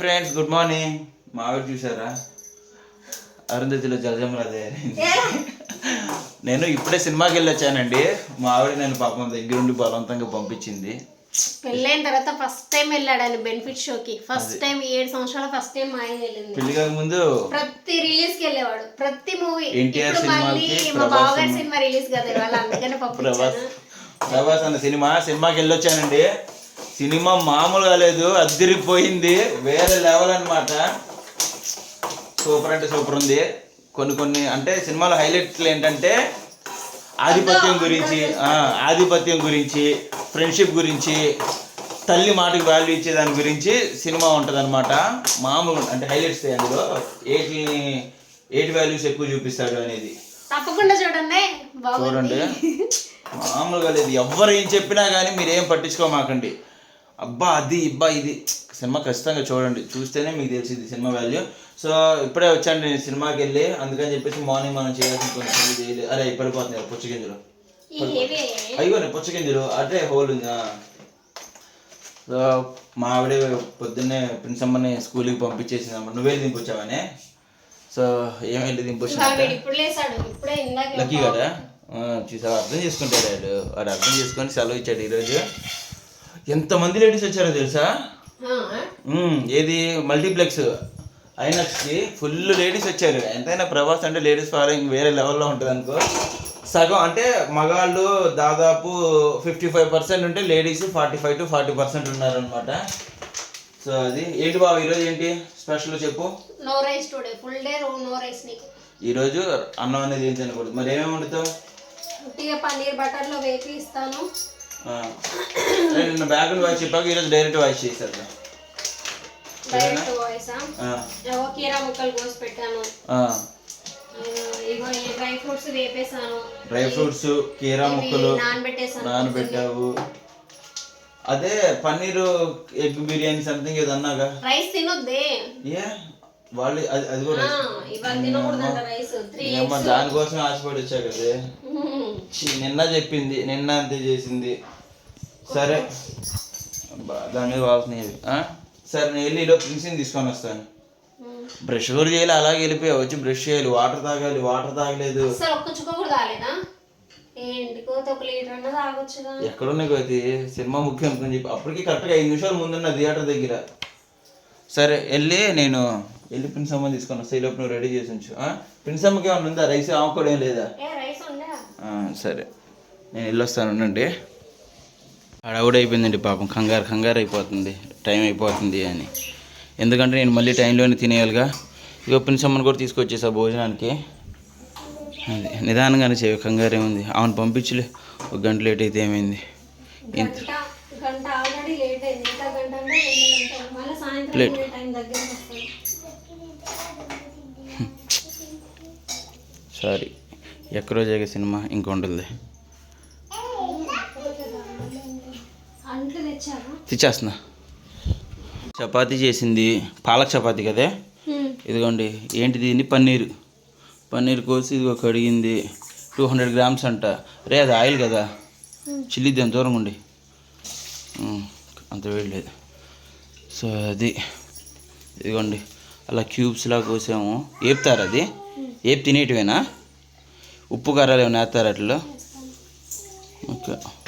Friends good morning మా ఆవిడ చూసారా అరుంధతిలో జలజములు నేను ఇప్పుడే సినిమాకి వెళ్ళి వచ్చానండి. మా ఆవిడ నేను పాపం దగ్గరుండి బలవంతంగా పంపించింది. పెళ్ళైన తర్వాత ఫస్ట్ టైం వెళ్ళాడు బెనిఫిట్ షోకి ఫస్ట్ టైం ఏడు సంవత్సరాల ఫస్ట్ టైం మా ఆయన వెళ్ళింది. పెళ్ళి ముందు ప్రతి రిలీజ్కి వెళ్ళేవాడు. ప్రతి మూవీ ఇప్పుడు మళ్ళీ మా బావగారి సినిమా. రిలీజ్ కదా ఇవాళ అందుకనే పంపించాను. ప్రభాస్ అన్న సినిమా సినిమాకి వెళ్ళొచ్చానండి సినిమా మామూలుగా లేదు అద్దరిపోయింది వేరే లెవెల్ అన్నమాట. సూపర్ అంటే సూపర్ ఉంది. కొన్ని కొన్ని అంటే సినిమాలో హైలైట్లు ఏంటంటే ఆధిపత్యం గురించి ఆధిపత్యం గురించి ఫ్రెండ్షిప్ గురించి తల్లి మాటకి వాల్యూ ఇచ్చే దాని గురించి సినిమా ఉంటుంది అనమాట మామూలు అంటే హైలైట్స్ అందులో? ఏటిని ఏటి వాల్యూస్ ఎక్కువ చూపిస్తాడు అనేది. తప్పకుండా చూడండి. చూడండి. మామూలుగా లేదు. ఎవరు ఏం చెప్పినా కానీ మీరు ఏం పట్టించుకోమాకండి. అబ్బా అది ఇబ్బా ఇది. సినిమా ఖచ్చితంగా చూడండి. చూస్తేనే మీకు తెలిసింది సినిమా వాల్యూ సో ఇప్పుడే వచ్చాను నేను సినిమాకి వెళ్ళి అందుకని చెప్పేసి మార్నింగ్ మనం చేయాల్సిన పనులు చేయలేదు. అరే పడిపోతుంది పుచ్చగింజలు. అయ్యో పుచ్చగింజలు. అంటే హోల్ ఉంది. సో మా ఆవిడ పొద్దున్నే ప్రిన్సమ్మని స్కూల్కి పంపించేసిందమ్మ నువ్వే దింపొచ్చావనే సో ఏమైంది దింపొచ్చా లక్కీ కదా? చూసావా? అర్థం చేసుకుంటాడు వాడు అర్థం చేసుకొని సెలవు ఇచ్చాడు ఈరోజు. ఎంతమంది లేడీస్ వచ్చారో తెలుసా? ఏది? మల్టీప్లెక్స్. ఐనాక్స్కి ఫుల్ లేడీస్ వచ్చారు. ఎంతైనా ప్రభాస్ అంటే లేడీస్ ఫాలోయింగ్ వేరే లెవెల్లో ఉంటుంది అనుకో. సగం అంటే మగాళ్ళు దాదాపు ఫిఫ్టీ ఫైవ్ పర్సెంట్ ఉంటే ladies forty five to forty percent ఉన్నారనమాట సో అది ఏంటి బాబు ఈరోజు ఏంటి? స్పెషల్ చెప్పు. No rice today. Full day no rice నీకు. ఈరోజు అన్నం అనేది ఏం తినకూడదు. మరి ఏమేమి వండుతావు? పన్నీర్ బటర్లో వేపి ఇస్తాను. ఆ. అరే, నిన్న బ్యాక్గ్రౌండ్ వాయిస్ చెప్పాక ఈరోజు డైరెక్ట్ వాయిస్ చేశారు. Direct voice? ఆ, ఏవో కీరా ముక్కలు కోసి పెట్టాను. ఆ. ఆ, ఇగో ఈ డ్రై ఫ్రూట్స్ వేపేసాను డ్రై ఫ్రూట్స్ కీరా ముక్కలు నానబెట్టేసాను నానబెట్టావు. అదే పన్నీరు ఎగ్ బిర్యానీ సంథింగ్ ఏదో అన్నాగా. రైస్ తినొద్దే. ఏ? వాళ్ళు అది అది కూడా దానికోసం ఆశపడి వచ్చా కదే. నిన్న చెప్పింది నిన్న అంతే చేసింది. సరే. దాని మీద వాల్సినవి సరే నేను వెళ్ళి ఈలో ప్రిన్సిని తీసుకొని వస్తాను. బ్రష్ కూడా చేయాలి అలాగే వెళ్ళిపోయావు. వచ్చి బ్రష్ చేయాలి వాటర్ తాగాలి వాటర్ తాగలేదు. అసలు ఒక్క చుక్క కూడా తాగలేదా? ఏంటికో ఒక లీటర్ అన్న తాగొచ్చుగా. ఎక్కడున్నాయి కోతి? సినిమా ముఖ్యం అనుకుని చెప్పి. అప్పటికి కరెక్ట్గా ఐదు నిమిషాలు ముందున్న థియేటర్ దగ్గర. సరే వెళ్ళి నేను వెళ్ళి ప్రిన్సమ్మ తీసుకొని వస్తా. ఈలోపు నువ్వు రెడీ చేసి ఉంచు? ప్రిన్సమ్మకి ఏమైనా ఉందా? రైస్ ఆమె కూడా ఏం లేదా సరే. నేను వెళ్ళొస్తాను ఉండండి. అడవుడు అయిపోయిందండి పాపం. కంగారు కంగారు అయిపోతుంది. టైం అయిపోతుంది అని. ఎందుకంటే నేను మళ్ళీ టైంలోనే తినేయాలిగా. ఇక ప్రిన్సమ్మని కూడా తీసుకొచ్చేసా భోజనానికి. అది నిదానంగానే చేయ కంగారు ఏముంది ఆమెను పంపించలే. ఒక గంట లేట్ అయితే ఏమైంది? ఇంత లేట్ అయింది. ఇంకా గంట అంటే రెండు గంటలు మళ్ళీ సాయంత్రం Late. మూడు టైం దగ్గరికి వస్తుంది సారీ ఎక్కడో జగ సినిమా ఇంకొంటుంది అంట్లు తెచ్చారా తెచ్చేస్తున్నా చపాతీ చేసింది పాలక్ చపాతీ కదే? ఇదిగోండి ఏంటి దీన్ని పన్నీరు. పన్నీర్ కోసి ఇదిగో కడిగింది. టూ హండ్రెడ్ గ్రామ్స్ అంట. రే అది ఆయిల్ కదా? చిల్లిద్ది అంత దూరం ఉండి. అంత వేడి లేదు. సో అది. ఇదిగోండి అలా క్యూబ్స్లా కోసాము. ఏపుతారు అది? ఏపు తినేటివేనా? ఉప్పు కారాలు ఏమైనా వేస్తారు అట్లా? ఓకే.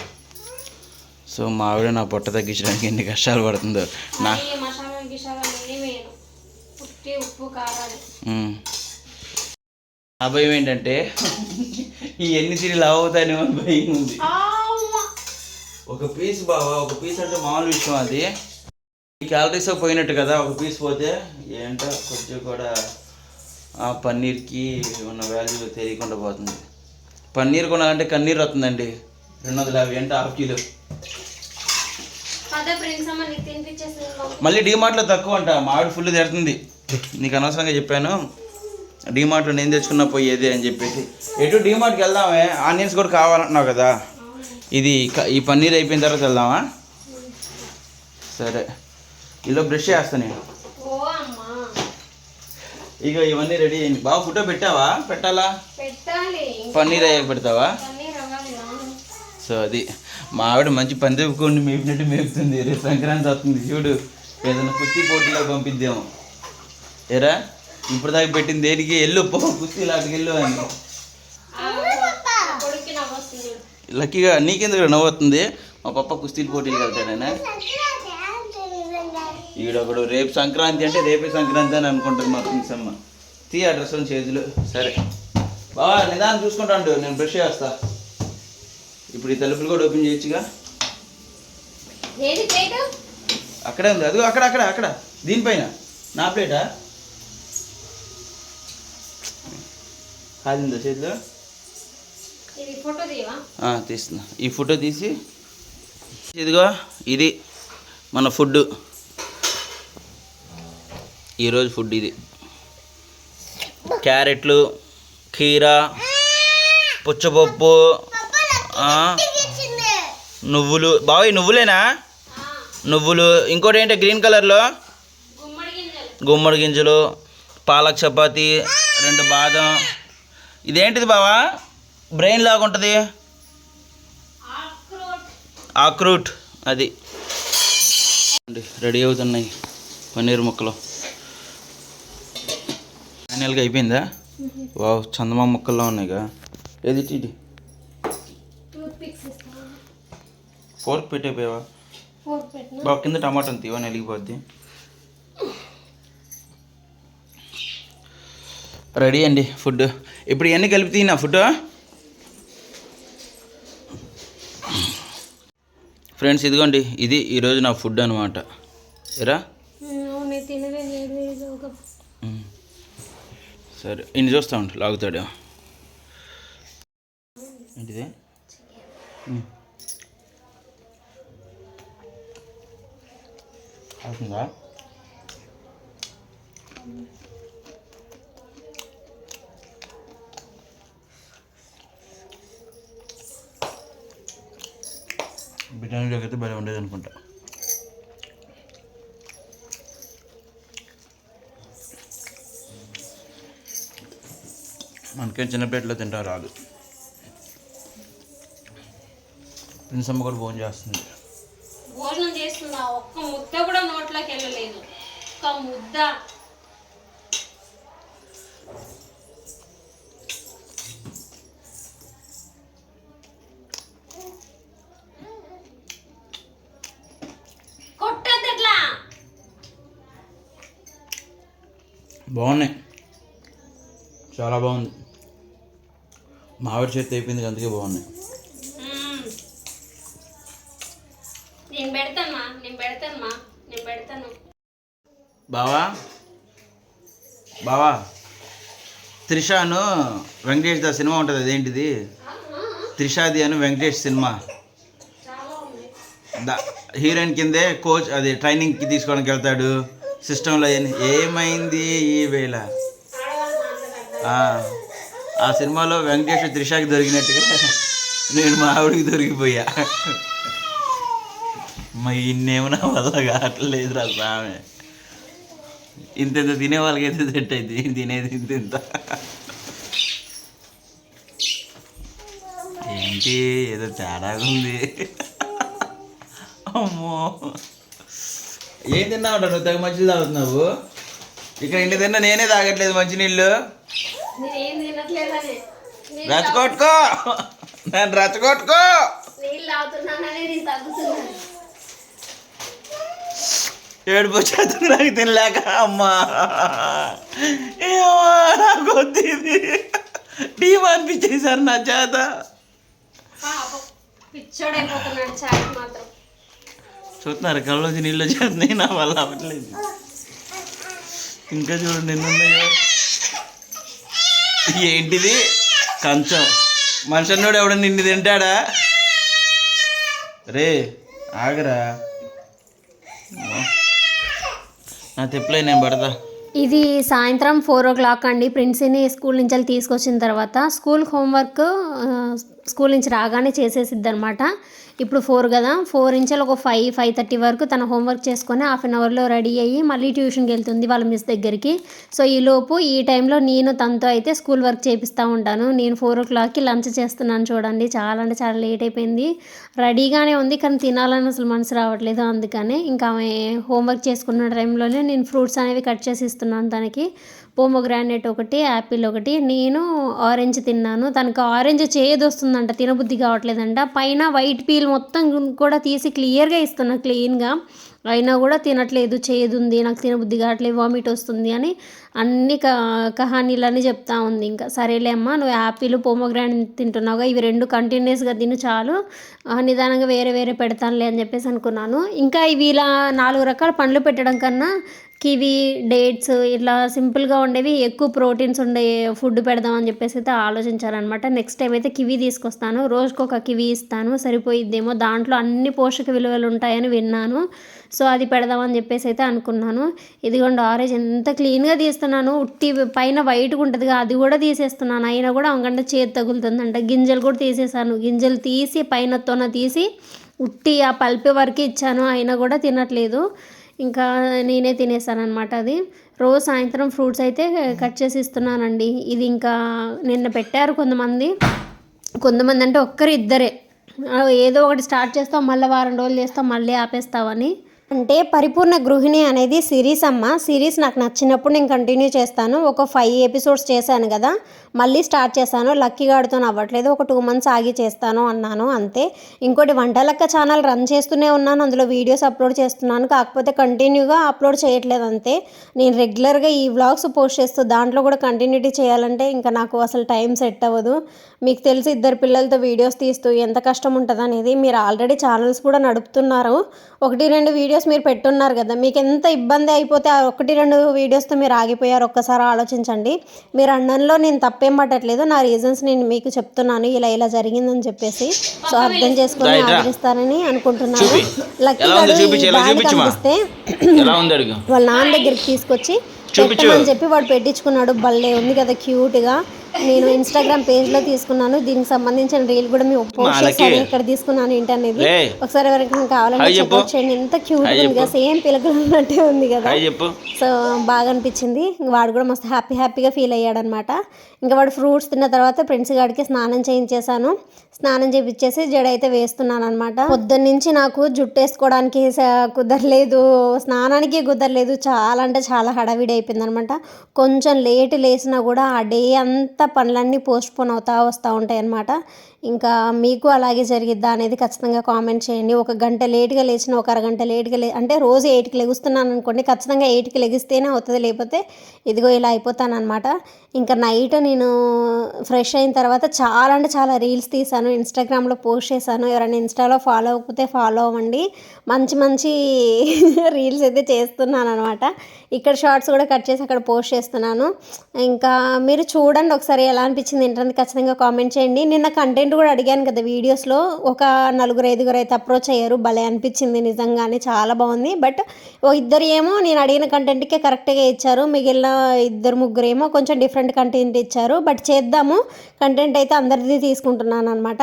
సో మా ఆవిడ నా పొట్ట తగ్గించడానికి ఎన్ని కష్టాలు పడుతుందో. నా. నా భయం ఏంటంటే ఈ ఎన్ని తిని లావ్ అవుతానేమో అని భయం ఉంది! ఒక పీస్ బావా ఒక పీస్ అంటే మామూలు విషయం అది. ఈ క్యాలరీస్ పోయినట్టు కదా ఒక పీస్ పోతే ఏంటో కొంచెం కూడా ఆ పన్నీర్కి ఉన్న వాల్యూ తెలియకుండా పోతుంది. పన్నీర్ కొనాలంటే కన్నీరు వస్తుందండి. రెండు వందల యాభై అంటే హాఫ్ కిలో అదే ఫ్రెండ్స్ అమ్మ నీకు తినిపించేసింది మళ్ళీ డీమార్ట్లో తక్కువ అంట మామిడి ఫుల్ తిడుతుంది. నీకు అనవసరంగా చెప్పాను డీమార్ట్లో నేను తెచ్చుకున్న పోయేది అని చెప్పేసి. ఎటు డీమార్ట్కి వెళ్దామే ఆనియన్స్ కూడా కావాలంటున్నావు కదా. ఇది ఈ పన్నీర్ అయిపోయిన తర్వాత వెళ్దామా? సరే. ఇలా బ్రష్ చేస్తాను నేను. ఇక ఇవన్నీ రెడీ అయింది. బాగా ఫోటో పెట్టావా? పెట్టాలా? పెట్టాలి. పన్నీర్ అయ్యాక పెడతావా? సో అది. మా ఆవిడ మంచి పంది మేపినట్టు మేపుతుంది. రేపు సంక్రాంతి వస్తుంది. చూడు ఏదైనా కుస్తీ పోటీలో పంపిద్దాము ఏరా ఇప్పుడు దాకా పెట్టింది దేనికి? వెళ్ళు పో కుస్తీ లాంటికి వెళ్ళు అని. లక్కీగా నీకెందుకు నవ్వుతుంది మా పప్ప కుస్తీలు పోటీలు వెళ్తానైనా ఈడొకడు రేపు సంక్రాంతి అంటే రేపే సంక్రాంతి అని అనుకుంటుంది మా ప్రిన్సమ్మ తీ అడ్రస్ చేతులు. సరే. బావా నిదానం చూసుకుంటాను నేను బ్రష్ చేస్తా. ఇప్పుడు ఈ తలుపులు కూడా ఓపెన్ చేయొచ్చుగా? అక్కడే ఉంది. అదిగో అక్కడ అక్కడ అక్కడ. దీనిపైన. నా ప్లేటా? కాదిందా చేతిలో? తీస్తున్నా. ఈ ఫోటో తీసి ఇదిగో ఇది మన ఫుడ్ ఈరోజు ఫుడ్ ఇది. క్యారెట్లు కీరా పుచ్చపప్పు నువ్వులు. బాబాయ్ నువ్వులేనా? నువ్వులు. ఇంకోటి ఏంటి గ్రీన్ కలర్లో? గుమ్మడి గింజలు. పాలక్ చపాతి రెండు బాదం. ఇదేంటిది బావా? బ్రెయిన్ లాగా ఉంటుంది. ఆక్రోట్. అది. రెడీ అవుతున్నాయి పన్నీర్ ముక్కలు. ఫైనల్గా అయిపోయిందా? వావ్ చందమామ ముక్కల్లో ఉన్నాయిగా. ఏది ఇది ఫోర్క్ పెట్టేపోయావా బాగా కింద టమాటా తీవా నలిగిపోద్ది రెడీ అండి ఫుడ్. ఇప్పుడు ఇవన్నీ కలిపి తిన్నా ఫుడ్? ఫ్రెండ్స్ ఇదిగోండి ఇది ఈరోజు నా ఫుడ్ అనమాట ఎరా. సరే ఇన్ని చూస్తా ఉంటు లాగుతాడు. ఏంటిది? అవుతుందా? బిర్యానీలోకి అయితే భలే ఉండేది అనుకుంటా. మనకే చిన్న ప్లేట్లో తింటా రాదు. ప్రిన్సమ్మ కూడా ఫోన్ చేస్తుంది భోజనం ఒక్క ముద్ద కూడా నోట్లోకి వెళ్ళలేదు. ఒక్క ముద్ద. బాగున్నాయి. చాలా బాగుంది. మామిడి చేతి అయిపోయింది అందుకే బాగున్నాయి. బావా? బావా? త్రిషాను వెంకటేష్ దా సినిమా ఉంటుంది అదేంటిది? త్రిషాది అని వెంకటేష్ సినిమా. దా హీరోయిన్ కిందే కోచ్ అది ట్రైనింగ్కి తీసుకోవడానికి వెళ్తాడు. సిస్టంలో ఏమైంది ఈ వేళ? ఆ, సినిమాలో వెంకటేష్ త్రిషాకి దొరికినట్టుగా నేను మా ఆవిడకి దొరికిపోయా. మా ఇన్నేమో నా వల్ల కావట్లేదు రా ఇంత ఇంత తినే వాళ్ళకి అయితే సెట్ అయింది తినేది ఇంత ఇంత ఏంటి ఏదో తేడాగా ఉంది. అమ్మో. ఏం తిన్నావు నువ్వు? తెగ మంచిది తాగుతున్నావు. ఇక్కడ ఇంటి తిన్నా నేనే తాగట్లేదు మంచినీళ్ళు నేనేం రచ్చగొట్టుకో. నన్ను రచ్చగొట్టుకో నీళ్ళు తాగుతున్నానని నేను తగ్గుతున్నాను ఏడుపు వచ్చేస్తుంది నాకు తినలేక అమ్మా. ఏమా నాకు వద్దు ఇది టీం అనిపించేశారు నా చేత. చూస్తున్నారు కళ్ళలోంచి నీళ్ళు వచ్చేస్తున్నాయి నా వల్ల అవ్వట్లేదు. ఇంకా చూడండి ఎన్ని ఉన్నాయో. ఏంటిది? కంచం. మనిషి అన్నోడు ఎవడన్నా నిన్ను తింటాడా? రే ఆగరా. నా నేను పడతా. ఇది సాయంత్రం ఫోర్ ఓ క్లాక్ అండి. ప్రిన్సీని స్కూల్ నుంచి వెళ్ళి తీసుకొచ్చిన తర్వాత స్కూల్ హోంవర్క్ స్కూల్ నుంచి రాగానే చేసేసిద్ది అనమాట ఇప్పుడు ఫోర్ కదా? ఫోర్ ఇంచెల్ ఒక ఫైవ్ ఫైవ్ థర్టీ వరకు తన హోంవర్క్ చేసుకొని హాఫ్ అన్ అవర్లో రెడీ అయ్యి మళ్ళీ ట్యూషన్కి వెళ్తుంది వాళ్ళ మిస్ దగ్గరికి. సో ఈ లోపు ఈ టైంలో నేను తనతో అయితే స్కూల్ వర్క్ చేపిస్తూ ఉంటాను. నేను ఫోర్ ఓ క్లాక్కి లంచ్ చేస్తున్నాను చూడండి. చాలా అంటే చాలా లేట్ అయిపోయింది. రెడీగానే ఉంది కానీ తినాలని అసలు మనసు రావట్లేదు అందుకనే. ఇంకా ఆమె హోంవర్క్ చేసుకున్న టైంలోనే నేను ఫ్రూట్స్ అనేవి కట్ చేసి ఇస్తున్నాను తనకి. పోమోగ్రానేట్ ఒకటి యాపిల్ ఒకటి. నేను ఆరెంజ్ తిన్నాను. తనకు ఆరెంజ్ చేయదు వస్తుందంట తినబుద్ధి కావట్లేదంట. పైన వైట్ పీల్ మొత్తం కూడా తీసి క్లియర్గా ఇస్తున్నా క్లీన్గా. అయినా కూడా తినట్లేదు చేదుంది నాకు తినబుద్ధి కావట్లేదు వామిట్ వస్తుంది అని అన్ని క కహానీలన్నీ చెప్తా ఉంది. ఇంకా సరేలే అమ్మా నువ్వు యాపిల్ పోమోగ్రానైట్ తింటున్నావుగా ఇవి రెండు కంటిన్యూస్గా తిను చాలు. నిదానంగా వేరే వేరే పెడతానులే అని చెప్పేసి అనుకున్నాను. ఇంకా ఇవి ఇలా నాలుగు రకాల పండ్లు పెట్టడం కన్నా కివీ డేట్స్ ఇట్లా సింపుల్గా ఉండేవి. ఎక్కువ ప్రోటీన్స్ ఉండే ఫుడ్ పెడదామని చెప్పేసి అయితే ఆలోచించాలన్నమాట నెక్స్ట్ టైం అయితే కివీ తీసుకొస్తాను. రోజుకు ఒక కివీ ఇస్తాను. సరిపోయిద్దేమో. దాంట్లో అన్ని పోషక విలువలు ఉంటాయని విన్నాను. సో అది పెడదామని చెప్పేసి అయితే అనుకున్నాను. ఇదిగోండి ఆరెంజ్ ఎంత క్లీన్గా తీస్తున్నాను. ఉట్టి పైన వైట్గా ఉంటుందిగా అది కూడా తీసేస్తున్నాను. అయినా కూడా అవకంటే చేతి తగులుతుందంట. గింజలు కూడా తీసేసాను. గింజలు తీసి పైన తొన తీసి ఉట్టి ఆ పల్పి వరకు ఇచ్చాను. అయినా కూడా తినట్లేదు. ఇంకా నేనే తినేసాను అనమాట అది. రోజు సాయంత్రం ఫ్రూట్స్ అయితే కట్ చేసి ఇస్తున్నానండి. ఇది ఇంకా నిన్న పెట్టారు కొంతమంది. కొంతమంది అంటే ఒక్కరు ఇద్దరే ఏదో ఒకటి స్టార్ట్ చేస్తాం మళ్ళీ వారం రోజులు చేస్తాం మళ్ళీ ఆపేస్తామని అంటే పరిపూర్ణ గృహిణి అనేది సిరీస్ అమ్మ. సిరీస్ నాకు నచ్చినప్పుడు నేను కంటిన్యూ చేస్తాను. ఒక ఫైవ్ ఎపిసోడ్స్ చేశాను కదా మళ్ళీ స్టార్ట్ చేశాను. లక్కీ గాడితో అవ్వట్లేదు ఒక టూ మంత్స్ ఆగి చేస్తాను అన్నాను అంతే. ఇంకోటి వంటలక్క ఛానల్ రన్ చేస్తూనే ఉన్నాను. అందులో వీడియోస్ అప్లోడ్ చేస్తున్నాను. కాకపోతే కంటిన్యూగా అప్లోడ్ చేయట్లేదు అంతే. నేను రెగ్యులర్గా ఈ వ్లాగ్స్ పోస్ట్ చేస్తూ దాంట్లో కూడా కంటిన్యూటీ చేయాలంటే ఇంకా నాకు అసలు టైం సెట్ అవ్వదు. మీకు తెలిసి ఇద్దరు పిల్లలతో వీడియోస్ తీస్తూ ఎంత కష్టం ఉంటుంది అనేది. మీరు ఆల్రెడీ ఛానల్స్ కూడా నడుపుతున్నారు. ఒకటి రెండు వీడియోస్ మీరు పెట్టున్నారు కదా. మీకు ఎంత ఇబ్బంది అయిపోతే ఆ ఒకటి రెండు వీడియోస్తో మీరు ఆగిపోయారు. ఒక్కసారి ఆలోచించండి. మీరు అన్నంలో నేను తప్పేం పట్టట్లేదు. నా రీజన్స్ నేను మీకు చెప్తున్నాను. ఇలా ఇలా జరిగిందని చెప్పేసి. సో అర్థం చేసుకొని. ఆదరిస్తారని అనుకుంటున్నాను. లక్కీ. కనిపిస్తే ఎలా ఉంది అడుగు. వాళ్ళ నాన్న దగ్గరికి తీసుకొచ్చి చూపించు. పెట్టమని చెప్పి వాడు పెట్టించుకున్నాడు. భలే ఉంది కదా క్యూట్గా నేను ఇన్స్టాగ్రామ్ పేజ్లో తీసుకున్నాను. దీనికి సంబంధించిన రీల్ కూడా మేము పోస్ట్. చేశాను. ఇక్కడ తీసుకున్నాను ఏంటనేది. ఒకసారి ఎవరికైనా కావాలంటే. సపోర్ట్ చేయండి. ఎంత క్యూట్ ఉంది కదా. సేమ్ పిల్లకలు ఉన్నట్టే ఉంది కదా. సో బాగా అనిపించింది. ఇంక వాడు కూడా మస్తు హ్యాపీ హ్యాపీగా ఫీల్ అయ్యాడు అనమాట ఇంకా వాడు ఫ్రూట్స్ తిన్న తర్వాత ప్రిన్స్ గాడికి స్నానం చేయించేసాను స్నానం చేయించేసి జడ అయితే వేస్తున్నాను అనమాట పొద్దున్న నుంచి నాకు జుట్టు వేసుకోవడానికి కుదరలేదు. స్నానానికి కుదరలేదు. చాలా అంటే చాలా హడావిడి అయిపోయింది అనమాట కొంచెం లేట్ లేసినా కూడా ఆ డే అంతా పనులన్నీ పోస్ట్ పోన్ అవుతా వస్తూ ఉంటాయి అన్నమాట ఇంకా మీకు అలాగే జరిగిద్దా అనేది ఖచ్చితంగా కామెంట్ చేయండి. ఒక గంట లేట్గా లేచిన ఒక అరగంట లేట్గా లే అంటే రోజు ఎయిట్కి లెగుస్తున్నాను అనుకోండి ఖచ్చితంగా ఎయిట్కి లెగిస్తేనే అవుతుంది. లేకపోతే ఇదిగో ఇలా అయిపోతాను అనమాట ఇంకా నైట్ నేను ఫ్రెష్ అయిన తర్వాత చాలా అంటే చాలా రీల్స్ తీసాను ఇన్స్టాగ్రామ్లో పోస్ట్ చేశాను. ఎవరైనా ఇన్స్టాలో ఫాలో అవ్వకపోతే ఫాలో అవ్వండి. మంచి మంచి రీల్స్ అయితే చేస్తున్నాను అనమాట ఇక్కడ షార్ట్స్ కూడా కట్ చేసి అక్కడ పోస్ట్ చేస్తున్నాను. ఇంకా మీరు చూడండి ఒకసారి ఎలా అనిపించింది ఏంటంటే ఖచ్చితంగా కామెంట్ చేయండి. నిన్న కంటెంట్ కూడా అడిగాను కదా వీడియోస్లో ఒక నలుగురు ఐదుగురు అయితే అప్రోచ్ అయ్యారు. భలే అనిపించింది నిజంగానే చాలా బాగుంది. బట్ ఓ ఇద్దరు ఏమో నేను అడిగిన కంటెంట్కే కరెక్ట్గా ఇచ్చారు. మిగిలిన ఇద్దరు ముగ్గురు ఏమో కొంచెం డిఫరెంట్ కంటెంట్ ఇచ్చారు. బట్ చేద్దాము. కంటెంట్ అయితే అందరిది తీసుకుంటున్నాను అనమాట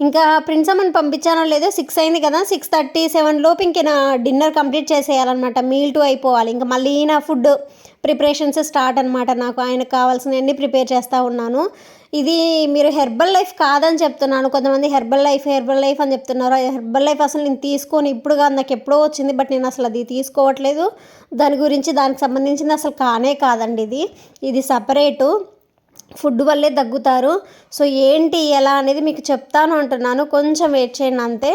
ఇంకా ప్రిన్స్ అమ్మని పంపించానో లేదో సిక్స్ అయింది కదా. సిక్స్ థర్టీ సెవెన్ లోపు ఇంక నా డిన్నర్ కంప్లీట్ చేసేయాలన్నమాట. మీల్ టూ అయిపోవాలి. ఇంకా మళ్ళీ నా ఫుడ్ ప్రిపరేషన్స్ స్టార్ట్ అనమాట నాకు ఆయనకు కావాల్సినవన్నీ ప్రిపేర్ చేస్తూ ఉన్నాను. ఇది మీరు హెర్బల్ లైఫ్ కాదని చెప్తున్నాను. కొంతమంది హెర్బల్ లైఫ్ హెర్బల్ లైఫ్ అని చెప్తున్నారు. హెర్బల్ లైఫ్ అసలు నేను తీసుకొని ఇప్పుడు కాదు నాకు ఎప్పుడో వచ్చింది బట్ నేను అసలు అది తీసుకోవట్లేదు. దాని గురించి దానికి సంబంధించింది అసలు కానే కాదండి ఇది. ఇది సపరేటు. ఫుడ్ వల్లే తగ్గుతారు సో ఏంటి ఎలా అనేది మీకు చెప్తాను అంటున్నాను. కొంచెం వెయిట్ చేయండి అంతే.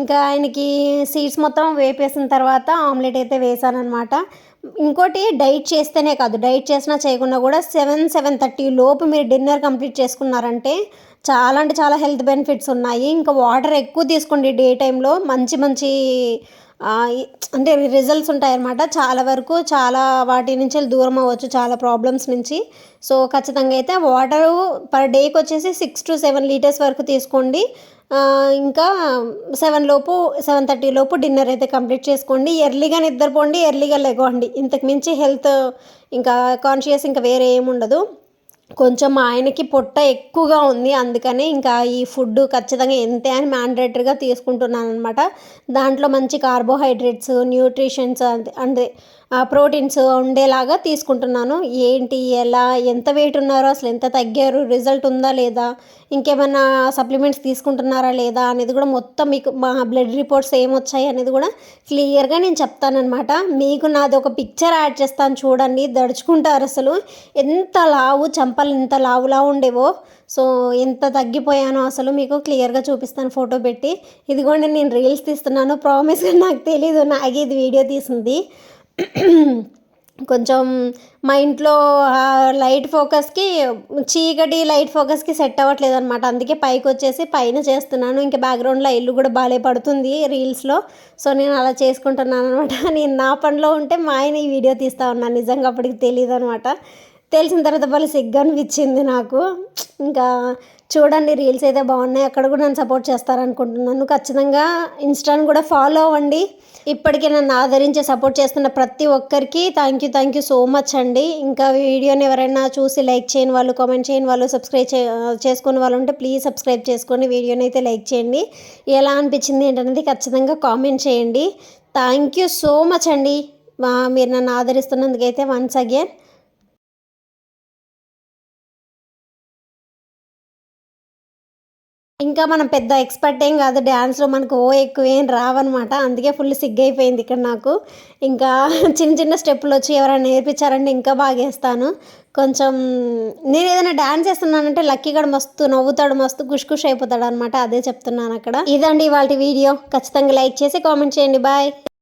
ఇంకా ఆయనకి సీడ్స్ మొత్తం వేపేసిన తర్వాత ఆమ్లెట్ అయితే వేసానమాట ఇంకోటి డైట్ చేస్తేనే కాదు. డైట్ చేసినా చేయకుండా కూడా సెవెన్ సెవెన్ థర్టీ లోపు మీరు డిన్నర్ కంప్లీట్ చేసుకున్నారంటే చాలా అంటే చాలా హెల్త్ బెనిఫిట్స్ ఉన్నాయి. ఇంకా వాటర్ ఎక్కువ తీసుకోండి డే టైంలో. మంచి మంచి అంటే రిజల్ట్స్ ఉంటాయన్నమాట. చాలా వరకు చాలా వాటి నుంచి దూరం అవ్వచ్చు చాలా ప్రాబ్లమ్స్ నుంచి. సో ఖచ్చితంగా అయితే వాటర్ పర్ డేకి వచ్చేసి సిక్స్ టు సెవెన్ లీటర్స్ వరకు తీసుకోండి. ఇంకా సెవెన్ లోపు సెవెన్ థర్టీ లోపు డిన్నర్ అయితే కంప్లీట్ చేసుకోండి. ఎర్లీగా నిద్రపోండి ఎర్లీగా లెగవండి. ఇంతకు మించి హెల్త్ ఇంకా కాన్షియస్ ఇంకా వేరే ఏముండదు కొంచెం మా ఆయనకి పొట్ట ఎక్కువగా ఉంది అందుకని ఇంకా ఈ ఫుడ్ ఖచ్చితంగా ఎంతే అని మ్యాండేటరీగా తీసుకుంటున్నాను అనమాట దాంట్లో మంచి కార్బోహైడ్రేట్స్ న్యూట్రిషన్స్ అంటే ప్రోటీన్స్ ఉండేలాగా తీసుకుంటున్నాను. ఏంటి ఎలా ఎంత వెయిట్ ఉన్నారో అసలు ఎంత తగ్గారు రిజల్ట్ ఉందా లేదా ఇంకేమైనా సప్లిమెంట్స్ తీసుకుంటున్నారా లేదా అనేది కూడా మొత్తం మీకు మా బ్లడ్ రిపోర్ట్స్ ఏమొచ్చాయి అనేది కూడా క్లియర్గా నేను చెప్తానమాట మీకు నాది ఒక పిక్చర్ యాడ్ చేస్తాను చూడండి. దడుచుకుంటారు అసలు ఎంత లావు చంపలు ఎంత లావులా ఉండేవో. సో ఎంత తగ్గిపోయానో అసలు మీకు క్లియర్గా చూపిస్తాను ఫోటో పెట్టి. ఇదిగోండి నేను రీల్స్ తీస్తున్నాను. ప్రామిస్గా నాకు తెలీదు. నాగే ఇది వీడియో తీసింది. కొంచెం మా ఇంట్లో లైట్ ఫోకస్కి చీకటి లైట్ ఫోకస్కి సెట్ అవ్వట్లేదు అనమాట అందుకే పైకి వచ్చేసి పైన చేస్తున్నాను. ఇంకా బ్యాక్గ్రౌండ్లో ఇల్లు కూడా బాగాలే పడుతుంది రీల్స్లో సో నేను అలా చేసుకుంటున్నాను అనమాట నేను నా పనిలో ఉంటే మా ఆయన ఈ వీడియో తీస్తా ఉన్నాను నిజంగా అప్పటికి తెలియదు అనమాట తెలిసిన తర్వాత వాళ్ళు సిగ్గు అనిపించింది నాకు. ఇంకా చూడండి రీల్స్ అయితే బాగున్నాయి అక్కడ కూడా నన్ను సపోర్ట్ చేస్తారనుకుంటున్నాను. ఖచ్చితంగా ఇన్స్టాని కూడా ఫాలో అవ్వండి. ఇప్పటికే నన్ను ఆదరించి సపోర్ట్ చేస్తున్న ప్రతి ఒక్కరికి thank you thank you so much అండి. ఇంకా వీడియోని ఎవరైనా చూసి లైక్ చేయని వాళ్ళు కామెంట్ చేయని వాళ్ళు సబ్స్క్రైబ్ చే చేసుకునే వాళ్ళు ఉంటే ప్లీజ్ సబ్స్క్రైబ్ చేసుకొని వీడియోని అయితే లైక్ చేయండి. ఎలా అనిపించింది ఏంటనేది ఖచ్చితంగా కామెంట్ చేయండి. థ్యాంక్ యూ సో మచ్ అండి. మీరు నన్ను ఆదరిస్తున్నందుకైతే వన్స్ అగైన్ ఇంకా మనం పెద్ద ఎక్స్పర్ట్ ఏం కాదు డ్యాన్స్లో మనకు ఓ ఎక్కువ ఏం రావన్నమాట. అందుకే ఫుల్ సిగ్గు అయిపోయింది ఇక్కడ నాకు. ఇంకా చిన్న చిన్న స్టెప్పులు వచ్చి ఎవరైనా నేర్పించారంటే ఇంకా బాగా వేస్తాను కొంచెం నేను ఏదైనా డ్యాన్స్ చేస్తున్నానంటే లక్కీ గడు మస్తు నవ్వుతాడు మస్తు ఖుష్ ఖుష్ అయిపోతాడు అనమాట అదే చెప్తున్నాను అక్కడ. ఇదండి వాటి వీడియో ఖచ్చితంగా లైక్ చేసి కామెంట్ చేయండి. బాయ్